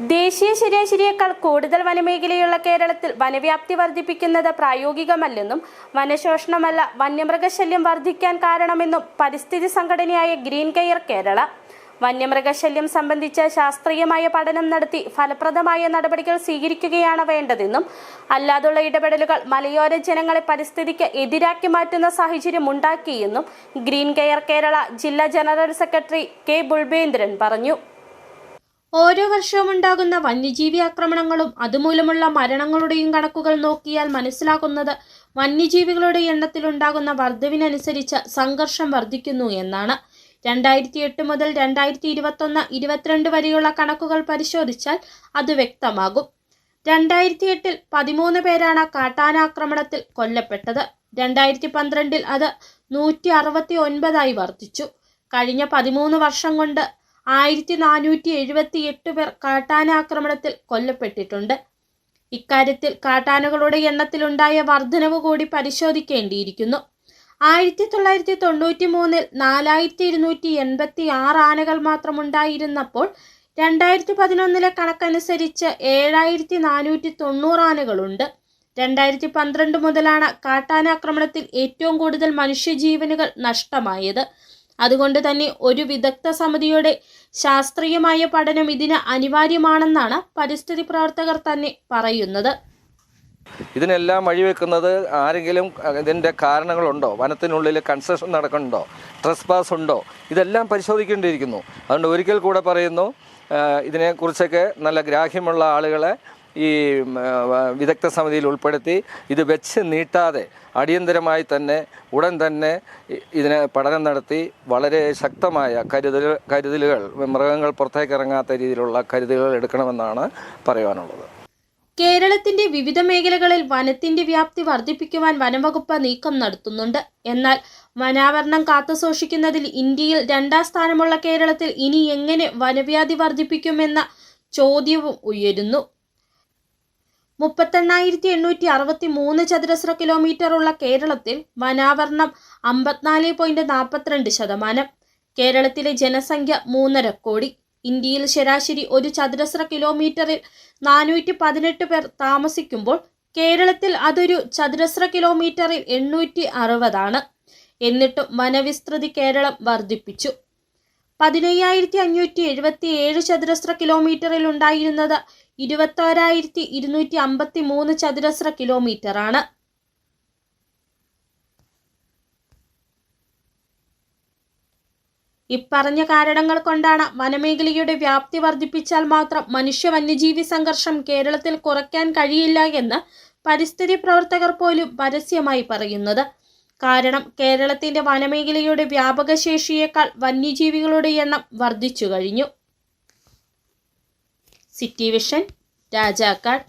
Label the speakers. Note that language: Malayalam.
Speaker 1: ദേശീയ ശരാശരിയേക്കാൾ കൂടുതൽ വനമേഖലയുള്ള കേരളത്തിൽ വനവ്യാപ്തി വർദ്ധിപ്പിക്കുന്നത് പ്രായോഗികമല്ലെന്നും വനശോഷണമല്ല വന്യമൃഗശല്യം വർദ്ധിക്കാൻ കാരണമെന്നും പരിസ്ഥിതി സംഘടനയായ ഗ്രീൻ കെയർ കേരള. വന്യമൃഗശല്യം സംബന്ധിച്ച ശാസ്ത്രീയമായ പഠനം നടത്തി ഫലപ്രദമായ നടപടികൾ സ്വീകരിക്കുകയാണ് വേണ്ടതെന്നും അല്ലാതുള്ള ഇടപെടലുകൾ മലയോര ജനങ്ങളെ പരിസ്ഥിതിക്ക് എതിരാക്കി മാറ്റുന്ന സാഹചര്യം ഉണ്ടാക്കിയെന്നും ഗ്രീൻ കെയർ കേരള ജില്ലാ ജനറൽ സെക്രട്ടറി കെ. ബുൾബേന്ദ്രൻ പറഞ്ഞു. ഓരോ വർഷവും ഉണ്ടാകുന്ന വന്യജീവി ആക്രമണങ്ങളും അതുമൂലമുള്ള മരണങ്ങളുടെയും കണക്കുകൾ നോക്കിയാൽ മനസ്സിലാക്കുന്നത് വന്യജീവികളുടെ എണ്ണത്തിലുണ്ടാകുന്ന വർധവിനനുസരിച്ച് സംഘർഷം വർദ്ധിക്കുന്നു എന്നാണ്. രണ്ടായിരത്തി എട്ട് മുതൽ രണ്ടായിരത്തി ഇരുപത്തൊന്ന് ഇരുപത്തിരണ്ട് വരെയുള്ള കണക്കുകൾ പരിശോധിച്ചാൽ അത് വ്യക്തമാകും. രണ്ടായിരത്തി എട്ടിൽ പതിമൂന്ന് പേരാണ് കാട്ടാനാക്രമണത്തിൽ കൊല്ലപ്പെട്ടത്. രണ്ടായിരത്തി പന്ത്രണ്ടിൽ അത് നൂറ്റി അറുപത്തി ഒൻപതായി വർദ്ധിച്ചു കഴിഞ്ഞ പതിമൂന്ന് വർഷം കൊണ്ട് ആയിരത്തി നാനൂറ്റി എഴുപത്തി എട്ട് പേർ കാട്ടാനാക്രമണത്തിൽ കൊല്ലപ്പെട്ടിട്ടുണ്ട്. ഇക്കാര്യത്തിൽ കാട്ടാനകളുടെ എണ്ണത്തിലുണ്ടായ വർധനവ് കൂടി പരിശോധിക്കേണ്ടിയിരിക്കുന്നു. ആയിരത്തി തൊള്ളായിരത്തി തൊണ്ണൂറ്റി മൂന്നിൽ നാലായിരത്തി ഇരുന്നൂറ്റി എൺപത്തി ആറ് ആനകൾ മാത്രമുണ്ടായിരുന്നപ്പോൾ രണ്ടായിരത്തി പതിനൊന്നിലെ കണക്കനുസരിച്ച് ഏഴായിരത്തി നാനൂറ്റി തൊണ്ണൂറ് ആനകളുണ്ട്. രണ്ടായിരത്തി പന്ത്രണ്ട് മുതലാണ് കാട്ടാനാക്രമണത്തിൽ ഏറ്റവും കൂടുതൽ മനുഷ്യജീവനുകൾ നഷ്ടമായത്. അതുകൊണ്ട് തന്നെ ഒരു വിദഗ്ധ സമിതിയുടെ ശാസ്ത്രീയമായ പഠനം ഇതിന് അനിവാര്യമാണെന്നാണ് പരിസ്ഥിതി പ്രവർത്തകർ തന്നെ പറയുന്നത്.
Speaker 2: ഇതിനെല്ലാം വഴിവെക്കുന്നത് ആരെങ്കിലും ഇതിന്റെ കാരണങ്ങളുണ്ടോ? വനത്തിനുള്ളിൽ കൺസ്ട്രക്ഷൻ നടക്കുന്നുണ്ടോ? ട്രസ് പാസ് ഉണ്ടോ? ഇതെല്ലാം പരിശോധിക്കേണ്ടിയിരിക്കുന്നു. അതുകൊണ്ട് ഒരിക്കൽ കൂടെ പറയുന്നു ഇതിനെക്കുറിച്ചൊക്കെ നല്ല ഗ്രാഹ്യമുള്ള ആളുകളെ ഈ വിദഗ്ധ സമിതിയിൽ ഉൾപ്പെടുത്തി ഇത് വെച്ച് നീട്ടാതെ അടിയന്തരമായി തന്നെ ഉടൻ തന്നെ ഇതിന് ഇതിനെ പഠനം നടത്തി വളരെ ശക്തമായ കരുതൽ കരുതലുകൾ മൃഗങ്ങൾ പുറത്തേക്ക് ഇറങ്ങാത്ത രീതിയിലുള്ള കരുതലുകൾ എടുക്കണമെന്നാണ് പറയുവാനുള്ളത്.
Speaker 1: കേരളത്തിന്റെ വിവിധ മേഖലകളിൽ വനത്തിന്റെ വ്യാപ്തി വർദ്ധിപ്പിക്കുവാൻ വനംവകുപ്പ് നീക്കം നടത്തുന്നുണ്ട്. എന്നാൽ വനാവരണം കാത്തുസൂക്ഷിക്കുന്നതിൽ ഇന്ത്യയിൽ രണ്ടാം സ്ഥാനമുള്ള കേരളത്തിൽ ഇനി എങ്ങനെ വനവ്യാധി വർദ്ധിപ്പിക്കുമെന്ന ചോദ്യവും ഉയരുന്നു. മുപ്പത്തെണ്ണായിരത്തി എണ്ണൂറ്റി അറുപത്തി മൂന്ന് ചതുരശ്ര കിലോമീറ്റർ ഉള്ള കേരളത്തിൽ വനാവരണം അമ്പത്തിനാല് പോയിന്റ് നാൽപ്പത്തിരണ്ട് ശതമാനം. കേരളത്തിലെ ജനസംഖ്യ മൂന്നര കോടി. ഇന്ത്യയിൽ ശരാശരി ഒരു ചതുരശ്ര കിലോമീറ്ററിൽ നാനൂറ്റി പതിനെട്ട് പേർ താമസിക്കുമ്പോൾ കേരളത്തിൽ അതൊരു ചതുരശ്ര കിലോമീറ്ററിൽ എണ്ണൂറ്റി അറുപതാണ് എന്നിട്ടും വനവിസ്തൃതി കേരളം വർദ്ധിപ്പിച്ചു. പതിനയ്യായിരത്തി അഞ്ഞൂറ്റി എഴുപത്തി ഏഴ് ചതുരശ്ര കിലോമീറ്ററിൽ ഉണ്ടായിരുന്നത് ഇരുപത്തോരായിരത്തി ഇരുന്നൂറ്റി അമ്പത്തി മൂന്ന് ചതുരശ്ര കിലോമീറ്ററാണ്. ഇപ്പറഞ്ഞ കാരണങ്ങൾ കൊണ്ടാണ് വനമേഖലയുടെ വ്യാപ്തി വർദ്ധിപ്പിച്ചാൽ മാത്രം മനുഷ്യ വന്യജീവി സംഘർഷം കേരളത്തിൽ കുറയ്ക്കാൻ കഴിയില്ല എന്ന് പരിസ്ഥിതി പ്രവർത്തകർ പോലും പരസ്യമായി പറയുന്നത്. കാരണം കേരളത്തിന്റെ വനമേഖലയുടെ വ്യാപകശേഷിയേക്കാൾ വന്യജീവികളുടെ എണ്ണം വർദ്ധിച്ചു കഴിഞ്ഞു. City vision Rajakkad